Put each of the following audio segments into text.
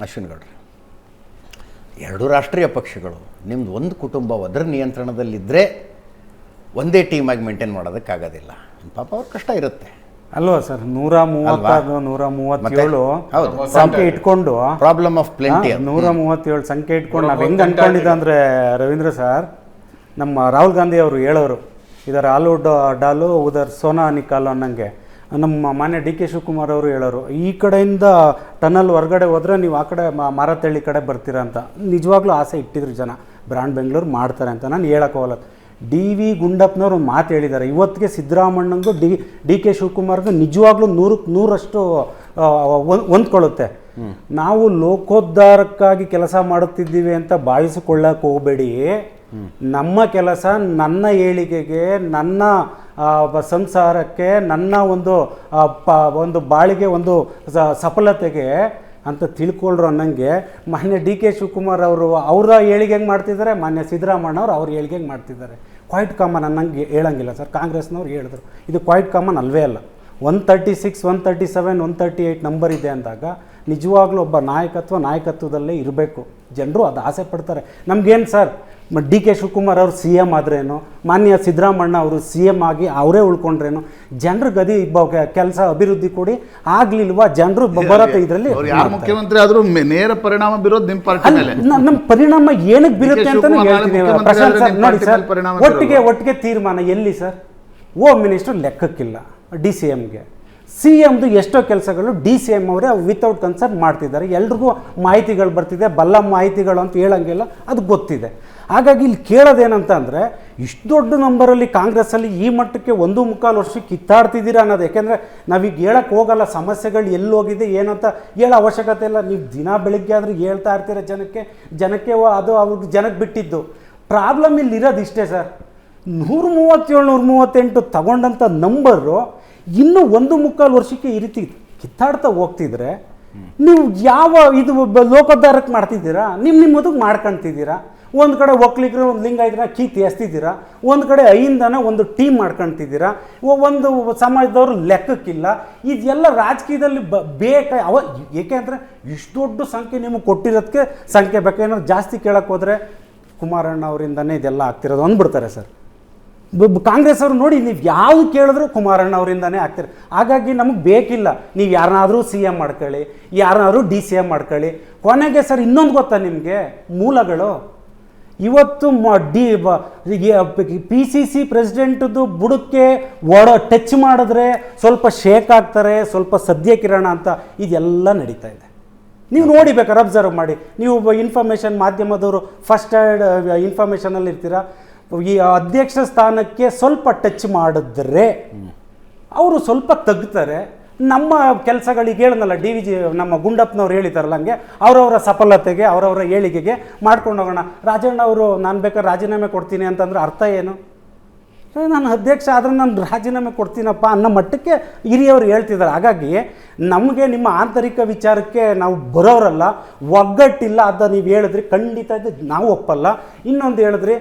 ಅಶ್ವಿನ್ ಗೌಡ್ರೆ ಎರಡು ರಾಷ್ಟ್ರೀಯ ಪಕ್ಷಗಳು ನಿಮ್ದು ಒಂದು ಕುಟುಂಬ ಅದರ ನಿಯಂತ್ರಣದಲ್ಲಿದ್ದರೆ ಒಂದೇ ಟೀಮಾಗಿ ಮೇಂಟೈನ್ ಮಾಡೋದಕ್ಕಾಗೋದಿಲ್ಲ. ಪಾಪ ಅವ್ರ ಕಷ್ಟ ಇರುತ್ತೆ. ಅಲ್ವಾ ಸರ್? ನೂರ ಮೂವತ್ತಾರು ನೂರ ಮೂವತ್ತೇಳು ಹೌದು. ಸಂಖ್ಯೆ ಇಟ್ಕೊಂಡು ಪ್ರಾಬ್ಲಮ್ ಆಫ್ ಪ್ಲೆಂಟಿ ನೂರ ಮೂವತ್ತೇಳು ಸಂಖ್ಯೆ ಇಟ್ಕೊಂಡು ನಾವು ಹೆಂಗೆ ಅನ್ಕೊಂಡಿದ್ದ ಅಂದರೆ ರವೀಂದ್ರ ಸರ್ ನಮ್ಮ ರಾಹುಲ್ ಗಾಂಧಿ ಅವರು ಹೇಳೋರು ಇದರ ಆಲು ಡ- ಡಾಲು ಉದರ್ ಸೋನಾ ನಿಕಾಲು ಅನ್ನಂಗೆ. ನಮ್ಮ ಮಾನ್ಯ ಡಿ ಕೆ ಶಿವಕುಮಾರ್ ಅವರು ಹೇಳೋರು ಈ ಕಡೆಯಿಂದ ಟನಲ್ ಹೊರಗಡೆ ಹೋದರೆ ನೀವು ಆ ಕಡೆ ಮಾರತಳ್ಳಿ ಕಡೆ ಬರ್ತೀರಾ ಅಂತ. ನಿಜವಾಗ್ಲೂ ಆಸೆ ಇಟ್ಟಿದ್ರು ಜನ. ಬ್ರಾಂಡ್ ಬೆಂಗಳೂರು ಮಾಡ್ತಾರೆ ಅಂತ. ನಾನು ಹೇಳಕ್ಕೆ ಹೋಗಲ್ಲ. ಡಿ ವಿ ಗುಂಡಪ್ಪನವರು ಒಂದು ಮಾತು ಹೇಳಿದ್ದಾರೆ. ಇವತ್ತಿಗೆ ಸಿದ್ದರಾಮಣ್ಣಂದು ಡಿ ಡಿ ಕೆ ಶಿವಕುಮಾರ್ಗೂ ನಿಜವಾಗ್ಲೂ ನೂರಕ್ಕೆ ನೂರಷ್ಟು ಹೊಂದ್ಕೊಳ್ಳುತ್ತೆ. ನಾವು ಲೋಕೋದ್ಧಾರಕ್ಕಾಗಿ ಕೆಲಸ ಮಾಡುತ್ತಿದ್ದೀವಿ ಅಂತ ಭಾವಿಸಿಕೊಳ್ಳಕ್ಕೆ ಹೋಗಬೇಡಿ. ನಮ್ಮ ಕೆಲಸ ನನ್ನ ಏಳಿಗೆಗೆ ನನ್ನ ಸಂಸಾರಕ್ಕೆ ನನ್ನ ಒಂದು ಪ, ಒಂದು ಬಾಳಿಗೆ ಒಂದು ಸಫಲತೆಗೆ ಅಂತ ತಿಳ್ಕೊಳ್ರು ಅನ್ನಂಗೆ ಮಾನ್ಯ ಡಿ ಕೆ ಶಿವಕುಮಾರ್ ಅವರು ಅವ್ರ ಏಳಿಗೆ ಹೆಂಗೆ ಮಾಡ್ತಿದ್ದಾರೆ? ಮಾನ್ಯ ಸಿದ್ದರಾಮಣ್ಣ ಅವರು ಅವ್ರ ಏಳಿಗೆ ಹೆಂಗೆ ಮಾಡ್ತಿದ್ದಾರೆ? ಕ್ವಾಯ್ಟ್ ಕಾಮನ್ ಅನ್ನಂಗೆ ಹೇಳಂಗಿಲ್ಲ ಸರ್. ಕಾಂಗ್ರೆಸ್ನವ್ರು ಹೇಳಿದ್ರು. ಇದು ಕ್ವಾಯ್ಟ್ ಕಾಮನ್ ಅಲ್ವೇ ಅಲ್ಲ. One thirty six one thirty seven one thirty eight number ಇದೆ ಅಂದಾಗ ನಿಜವಾಗ್ಲೂ ಒಬ್ಬ ನಾಯಕತ್ವ ನಾಯಕತ್ವದಲ್ಲೇ ಇರಬೇಕು. ಜನರು ಅದು ಆಸೆ ಪಡ್ತಾರೆ. ನಮಗೇನು ಸರ್ ಡಿ ಕೆ ಶಿವಕುಮಾರ್ ಅವರು ಸಿ ಎಂ ಆದ್ರೇನು? ಮಾನ್ಯ ಸಿದ್ದರಾಮಣ್ಣ ಅವರು ಸಿ ಎಂ ಆಗಿ ಅವರೇ ಉಳ್ಕೊಂಡ್ರೇನು? ಜನರು ಗದಿ ಕೆಲಸ ಅಭಿವೃದ್ಧಿ ಕೊಡಿ. ಆಗ್ಲಿಲ್ವಾ ಜನರು ಬರತ್ತೆ ಇದರಲ್ಲಿ? ಮುಖ್ಯಮಂತ್ರಿ ಆದ್ರೂ ನೇರ ಪರಿಣಾಮ ಬೀರೋದು ನಿಮ್ಮ ಪಾರ್ಟಿ ಮೇಲೆ. ನಮ್ಮ ಪರಿಣಾಮ ಏನಕ್ಕೆ ಬೀರುತ್ತೆ ಅಂತ ಹೇಳ್ತೀನಿ ಪ್ರಶಾಂತ್ ಸರ್ ನೋಡಿ ಸರ್ ಒಟ್ಟಿಗೆ ಒಟ್ಟಿಗೆ ತೀರ್ಮಾನ ಎಲ್ಲಿ ಸರ್? ಓ ಮಿನಿಸ್ಟರ್ ಲೆಕ್ಕಕ್ಕಿಲ್ಲ. ಡಿ ಸಿ ಎಮ್ಗೆ. ಸಿ ಎಮ್ದು ಎಷ್ಟೋ ಕೆಲಸಗಳು ಡಿ ಸಿ ಎಂ ಅವರೇ ವಿತೌಟ್ ಕನ್ಸರ್ನ್ ಮಾಡ್ತಿದ್ದಾರೆ. ಎಲ್ರಿಗೂ ಮಾಹಿತಿಗಳು ಬರ್ತಿದೆ. ಬಲ್ಲ ಮಾಹಿತಿಗಳು ಅಂತ ಹೇಳೋಂಗಿಲ್ಲ. ಅದು ಗೊತ್ತಿದೆ. ಹಾಗಾಗಿ ಇಲ್ಲಿ ಕೇಳೋದೇನಂತ ಅಂದರೆ ಇಷ್ಟು ದೊಡ್ಡ ನಂಬರಲ್ಲಿ ಕಾಂಗ್ರೆಸ್ಸಲ್ಲಿ ಈ ಮಟ್ಟಕ್ಕೆ ಒಂದು ಮುಕ್ಕಾಲು ವರ್ಷ ಕಿತ್ತಾಡ್ತಿದ್ದೀರಾ ಅನ್ನೋದು. ಯಾಕೆಂದರೆ ನಾವೀಗ ಹೇಳಕ್ಕೆ ಹೋಗಲ್ಲ, ಸಮಸ್ಯೆಗಳು ಎಲ್ಲಿ ಹೋಗಿದೆ ಏನಂತ ಹೇಳೋ ಅವಶ್ಯಕತೆ ಇಲ್ಲ. ನೀವು ದಿನ ಬೆಳಿಗ್ಗೆ ಆದರೂ ಹೇಳ್ತಾ ಇರ್ತೀರ ಜನಕ್ಕೆ. ಜನಕ್ಕೆ ಅದು ಅವ್ರಿಗೆ ಜನಕ್ಕೆ ಬಿಟ್ಟಿದ್ದು. ಪ್ರಾಬ್ಲಮ್ ಇಲ್ಲಿ ಇರೋದು ಇಷ್ಟೇ ಸರ್. ನೂರು ಮೂವತ್ತೇಳು, ನೂರ ಮೂವತ್ತೆಂಟು ತಗೊಂಡಂಥ ನಂಬರು ಇನ್ನೂ ಒಂದು ಮುಕ್ಕಾಲು ವರ್ಷಕ್ಕೆ ಈ ರೀತಿ ಕಿತ್ತಾಡ್ತಾ ಹೋಗ್ತಿದ್ರೆ, ನೀವು ಯಾವ ಇದು ಲೋಕೋದ್ಧಾರಕ್ಕೆ ಮಾಡ್ತಿದ್ದೀರಾ? ನಿಮ್ಮ ನಿಮ್ಮದಕ್ಕೆ ಮಾಡ್ಕೊಳ್ತಿದ್ದೀರಾ ಒಂದು ಕಡೆ ಒಕ್ಲಿಗರು, ಒಂದು ಲಿಂಗಾಯತರ ಕೀತಿ ಎಸ್ತಿದ್ದೀರಾ? ಒಂದು ಕಡೆ ಐಂದನ ಒಂದು ಟೀಮ್ ಮಾಡ್ಕೊಳ್ತಿದ್ದೀರಾ ಒ- ಒಂದು ಸಮಾಜದವರು ಲೆಕ್ಕಕ್ಕಿಲ್ಲ. ಇದೆಲ್ಲ ರಾಜಕೀಯದಲ್ಲಿ ಬ ಬೇಕ ಅವ ಏಕೆಂದರೆ ಇಷ್ಟು ದೊಡ್ಡ ಸಂಖ್ಯೆ ನಿಮಗೆ ಕೊಟ್ಟಿರೋದಕ್ಕೆ ಸಂಖ್ಯೆ ಬೇಕೇನೋ ಜಾಸ್ತಿ ಕೇಳೋಕ್ಕೆ ಹೋದರೆ ಕುಮಾರಣ್ಣ ಅವರಿಂದನೇ ಇದೆಲ್ಲ ಆಗ್ತಿರೋದು ಅಂದ್ಬಿಡ್ತಾರೆ ಸರ್. ಕಾಂಗ್ರೆಸ್ ಅವರು ನೋಡಿ, ನೀವು ಯಾವುದು ಕೇಳಿದ್ರು ಕುಮಾರಣ್ಣ ಅವರಿಂದನೇ ಆಗ್ತಾರೆ. ಹಾಗಾಗಿ ನಮಗೆ ಬೇಕಿಲ್ಲ. ನೀವು ಯಾರನ್ನಾದರೂ ಸಿ ಎಂ ಮಾಡ್ಕೊಳ್ಳಿ, ಯಾರನ್ನಾದ್ರೂ ಡಿ ಸಿ ಎಂ ಮಾಡ್ಕೊಳ್ಳಿ. ಕೊನೆಗೆ ಸರ್, ಇನ್ನೊಂದು ಗೊತ್ತಾ ನಿಮಗೆ? ಮೂಲಗಳು. ಇವತ್ತು ಮ ಡಿ ಪಿ ಸಿ ಸಿ ಪ್ರೆಸಿಡೆಂಟ್ದು ಬುಡಕ್ಕೆ ಒಡ ಟಚ್ ಮಾಡಿದ್ರೆ ಸ್ವಲ್ಪ ಶೇಕ್ ಆಗ್ತಾರೆ, ಸ್ವಲ್ಪ ಸದ್ಯ ಕಿರಣ ಅಂತ ಇದೆಲ್ಲ ನಡೀತಾ ಇದೆ. ನೀವು ನೋಡಿ ಬೇಕಾದ್ರೆ ಅಬ್ಸರ್ವ್ ಮಾಡಿ. ನೀವು ಇನ್ಫಾರ್ಮೇಷನ್ ಮಾಧ್ಯಮದವರು ಫಸ್ಟ್ ಏಡ್ ಇನ್ಫಾರ್ಮೇಷನಲ್ಲಿ ಇರ್ತೀರಾ ಈ ಅಧ್ಯಕ್ಷ ಸ್ಥಾನಕ್ಕೆ ಸ್ವಲ್ಪ ಟಚ್ ಮಾಡಿದ್ರೆ ಅವರು ಸ್ವಲ್ಪ ತಗ್ತಾರೆ. ನಮ್ಮ ಕೆಲಸಗಳಿಗೆ ಹೇಳನಲ್ಲ ಡಿ ವಿ ಜಿ ನಮ್ಮ ಗುಂಡಪ್ಪನವ್ರು ಹೇಳಿದಾರಲ್ಲ ಹಂಗೆ, ಅವರವರ ಸಫಲತೆಗೆ, ಅವರವರ ಏಳಿಗೆಗೆ ಮಾಡ್ಕೊಂಡು ಹೋಗೋಣ. ರಾಜಣ್ಣ ಅವರು, ನಾನು ಬೇಕಾದ್ರೆ ರಾಜೀನಾಮೆ ಕೊಡ್ತೀನಿ ಅಂತಂದ್ರೆ ಅರ್ಥ ಏನು? ನಾನು ಅಧ್ಯಕ್ಷ ಆದರೆ ನಾನು ರಾಜೀನಾಮೆ ಕೊಡ್ತೀನಪ್ಪ ಅನ್ನೋ ಮಟ್ಟಕ್ಕೆ ಹಿರಿಯವರು ಹೇಳ್ತಿದ್ದಾರೆ. ಹಾಗಾಗಿ ನಮಗೆ ನಿಮ್ಮ ಆಂತರಿಕ ವಿಚಾರಕ್ಕೆ ನಾವು ಬರೋರಲ್ಲ, ಒಗ್ಗಟ್ಟಿಲ್ಲ ಅಂತ ನೀವು ಹೇಳಿದ್ರಿ ಖಂಡಿತ ಇದು ನಾವು ಒಪ್ಪಲ್ಲ. ಇನ್ನೊಂದು ಹೇಳಿದ್ರಿ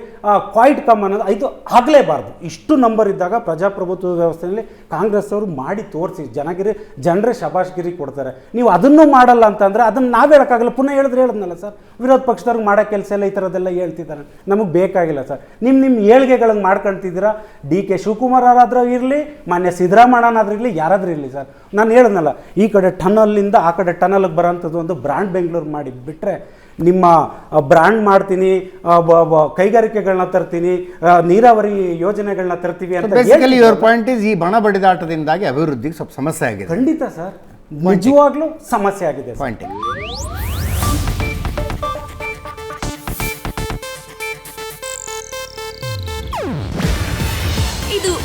ಕ್ವಾಯ್ಟ್ ಕಮ್ ಅನ್ನೋದು ಇದು ಆಗಲೇಬಾರ್ದು. ಇಷ್ಟು ನಂಬರ್ ಇದ್ದಾಗ ಪ್ರಜಾಪ್ರಭುತ್ವ ವ್ಯವಸ್ಥೆಯಲ್ಲಿ ಕಾಂಗ್ರೆಸ್ ಅವರು ಮಾಡಿ ತೋರಿಸಿ, ಜನಗಿರಿ, ಜನರೇ ಶಬಾಷ್ಗಿರಿ ಕೊಡ್ತಾರೆ. ನೀವು ಅದನ್ನು ಮಾಡಲ್ಲ ಅಂತಂದರೆ ಅದನ್ನು ನಾವು ಹೇಳೋಕ್ಕಾಗಲ್ಲ. ಪುನಃ ಹೇಳಿದ್ರೆ ಹೇಳಿದ್ನಲ್ಲ ಸರ್? ವಿರೋಧ ಪಕ್ಷದವ್ರಿಗೆ ಮಾಡೋ ಕೆಲಸ ಎಲ್ಲ ಈ ಥರದ್ದೆಲ್ಲ ಹೇಳ್ತಿದ್ದಾರೆ. ನಮಗೆ ಬೇಕಾಗಿಲ್ಲ ಸರ್. ನಿಮ್ಮ ನಿಮ್ಮ ಏಳಿಗೆಗಳನ್ನ ಮಾಡ್ಕೊಳ್ತಿದ್ದೀರಾ ಡಿ ಕೆ ಶಿವಕುಮಾರ್ ಅವರಾದ್ರೂ ಇರಲಿ ಮಾನ್ಯ ಸಿದ್ದರಾಮಣ್ಣನಾದ್ರೂ ಇರಲಿ ಯಾರಾದ್ರೂ ಇರಲಿ ಸರ್. ನಾನು ಹೇಳಿದ್ನಲ್ಲ ಈ ಕಡೆ ಟನಲ್ಲಿಂದ ಆ ಕಡೆ ಟನಲ್ಗೆ ಬರೋಂಥದ್ದು ಒಂದು ಬ್ರ್ಯಾಂಡ್ ಬೆಂಗಳೂರು ಮಾಡಿ ಬಿಟ್ಟರೆ ನಿಮ್ಮ ಬ್ರ್ಯಾಂಡ್ ಮಾಡ್ತೀನಿ ಕೈಗಾರಿಕೆಗಳನ್ನ ತರ್ತೀನಿ ನೀರಾವರಿ ಯೋಜನೆಗಳನ್ನ ತರ್ತೀವಿ ಅಂತ ಪಾಯಿಂಟ್ ಇಸ್ ಈ ಬಣ ಬಡಿದಾಟದಿಂದಾಗಿ ಅಭಿವೃದ್ಧಿಗೆ ಸ್ವಲ್ಪ ಸಮಸ್ಯೆ ಆಗಿದೆ. ಖಂಡಿತ ಸರ್. ನಿಜವಾಗ್ಲೂ ಸಮಸ್ಯೆ ಆಗಿದೆ ಸರ್.